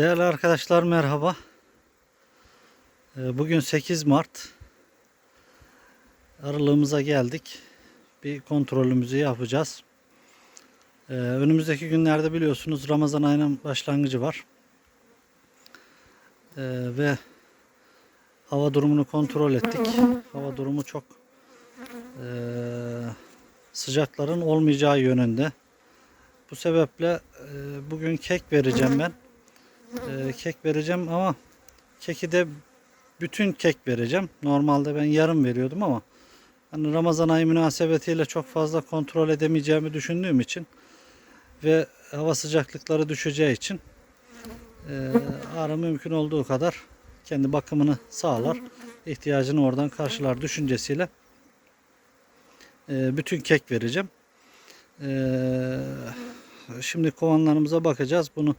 Değerli arkadaşlar merhaba. Ee, Bugün 8 Mart. Aralığımıza geldik. Bir kontrolümüzü yapacağız. Ee, Önümüzdeki günlerde biliyorsunuz Ramazan ayının başlangıcı var. Ee, Ve hava durumunu kontrol ettik. Hava durumu çok eee, sıcakların olmayacağı yönünde. Bu sebeple eee, bugün kek vereceğim ben. Eee, kek vereceğim ama keki de bütün kek vereceğim. Normalde ben yarım veriyordum ama hani Ramazan ayı münasebetiyle çok fazla kontrol edemeyeceğimi düşündüğüm için ve hava sıcaklıkları düşeceği için eee arı mümkün olduğu kadar kendi bakımını sağlar. ihtiyacını oradan karşılar düşüncesiyle eee, bütün kek vereceğim. Eee, şimdi kovanlarımıza bakacağız. Bunu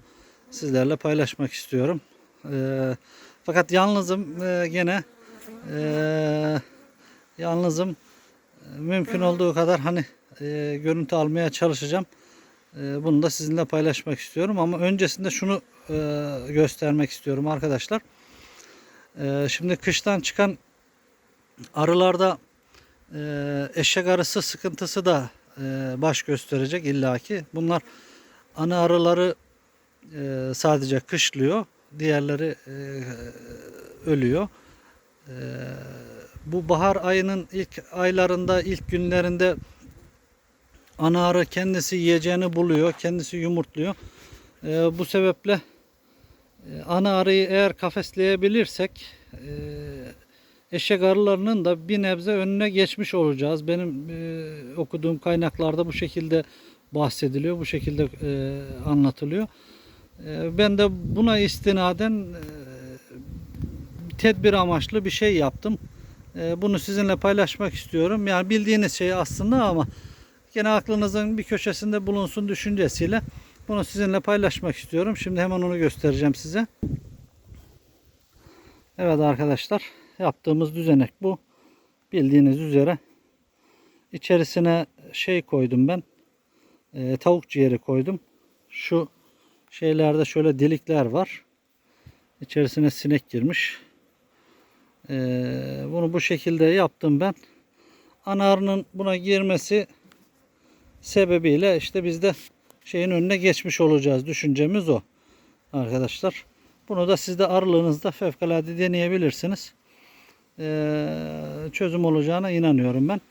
sizlerle paylaşmak istiyorum. Eee, fakat yalnızım eee, gene eee, yalnızım. Mümkün olduğu kadar hani eee, görüntü almaya çalışacağım. Eee, bunu da sizinle paylaşmak istiyorum ama öncesinde şunu eee, göstermek istiyorum arkadaşlar. Eee, şimdi kıştan çıkan arılarda eee, eşek arısı sıkıntısı da eee, baş gösterecek illaki. Bunlar ana arıları eee, sadece kışlıyor. Diğerleri eee, ölüyor. Eee, bu bahar ayının ilk aylarında, ilk günlerinde ana arı kendisi yiyeceğini buluyor, kendisi yumurtluyor. Eee, bu sebeple e, ana arıyı eğer kafesleyebilirsek e, eşek arılarının da bir nebze önüne geçmiş olacağız. Benim e, okuduğum kaynaklarda bu şekilde bahsediliyor, bu şekilde e, anlatılıyor. E, ben de buna istinaden e, tedbir amaçlı bir şey yaptım. E, bunu sizinle paylaşmak istiyorum. Yani bildiğiniz şey aslında ama gene aklınızın bir köşesinde bulunsun düşüncesiyle bunu sizinle paylaşmak istiyorum. Şimdi hemen onu göstereceğim size. Evet arkadaşlar yaptığımız düzenek bu. Bildiğiniz üzere içerisine şey koydum ben. e, tavuk ciğeri koydum. Şu şeylerde şöyle delikler var. İçerisine sinek girmiş. E, bunu bu şekilde yaptım ben. Ana arının buna girmesi sebebiyle işte biz de şeyin önüne geçmiş olacağız. Düşüncemiz o. Arkadaşlar. Bunu da siz de arılığınızda fevkalade deneyebilirsiniz. Ee, çözüm olacağına inanıyorum ben.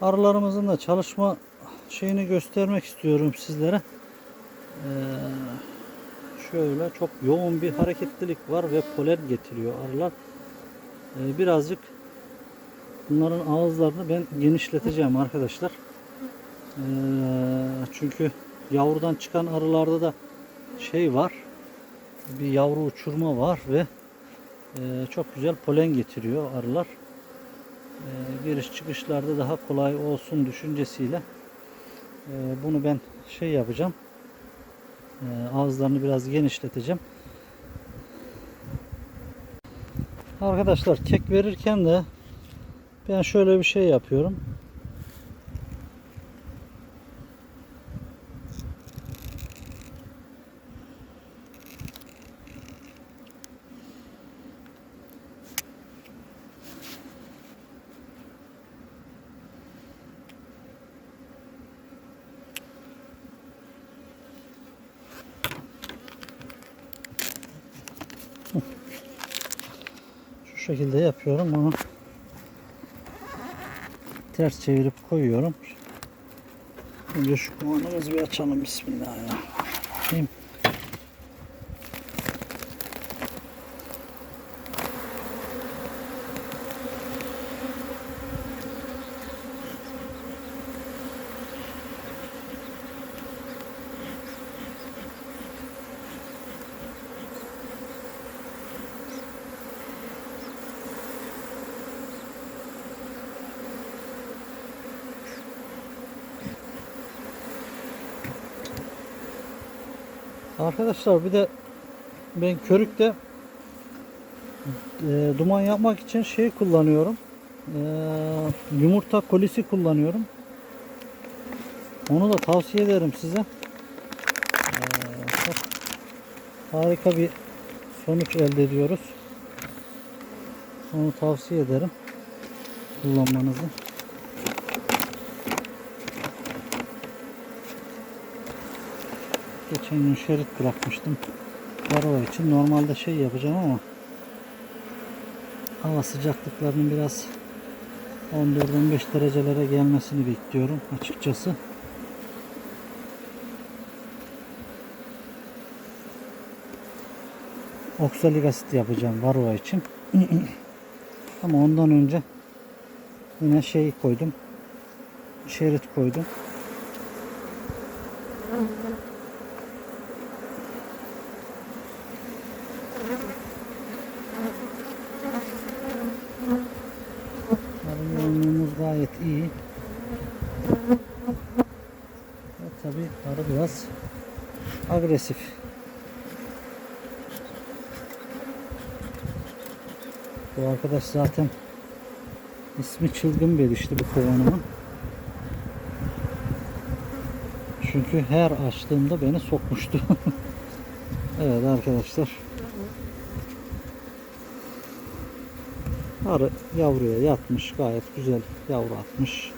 Arılarımızın da çalışma şeyini göstermek istiyorum sizlere. Ee, şöyle çok yoğun bir hareketlilik var ve polen getiriyor arılar. Ee, birazcık bunların ağızlarını ben genişleteceğim arkadaşlar. Ee, çünkü yavrudan çıkan arılarda da şey var. Bir yavru uçurma var ve e, çok güzel polen getiriyor arılar. E, giriş çıkışlarda daha kolay olsun düşüncesiyle bunu ben şey yapacağım. E, ağızlarını biraz genişleteceğim. Arkadaşlar kek verirken de ben şöyle bir şey yapıyorum. Şu şekilde yapıyorum onu ters çevirip koyuyorum. Önce şu kovanımızı bir açalım Bismillahirrahmanirrahim. Arkadaşlar bir de ben körükte e, duman yapmak için şey kullanıyorum. E, yumurta kolisi kullanıyorum. Onu da tavsiye ederim size. E, harika bir sonuç elde ediyoruz. Onu tavsiye ederim kullanmanızı. Geçen gün şerit bırakmıştım. Varova için normalde şey yapacağım ama hava sıcaklıklarının biraz 14-15 derecelere gelmesini bekliyorum açıkçası. Oksalik asit yapacağım varova için. Ama ondan önce yine şey koydum. Şerit koydum. Arı yoğunluğumuz gayet iyi. Ve tabi arı biraz agresif. Bu arkadaş zaten ismi çılgın belişti bu kovanımın. Çünkü her açtığımda beni sokmuştu. evet arkadaşlar. Arı yavruya yatmış. Gayet güzel yavru atmış.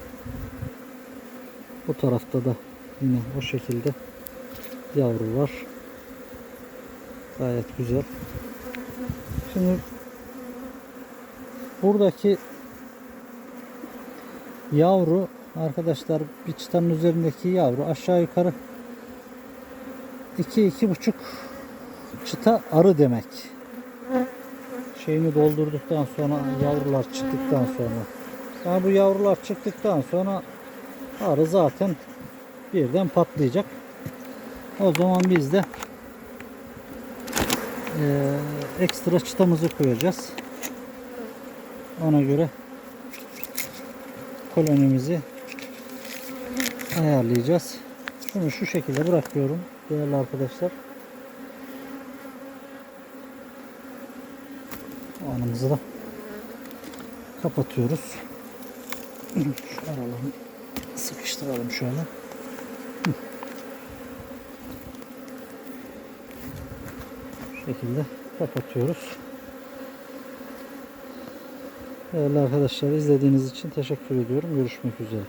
Bu tarafta da yine o şekilde yavru var. Gayet güzel. Şimdi buradaki yavru arkadaşlar bir çıtanın üzerindeki yavru aşağı yukarı 2 iki, buçuk çıta arı demek. Şeyini doldurduktan sonra yavrular çıktıktan sonra. Yani bu yavrular çıktıktan sonra arı zaten birden patlayacak. O zaman biz de eee, ekstra çıtamızı koyacağız. Ona göre kolonimizi ayarlayacağız. Şunu şu şekilde bırakıyorum değerli arkadaşlar. Anımızı da kapatıyoruz. Şu aralarını sıkıştıralım şöyle. Şu şekilde kapatıyoruz. Değerli arkadaşlar izlediğiniz için teşekkür ediyorum. Görüşmek üzere.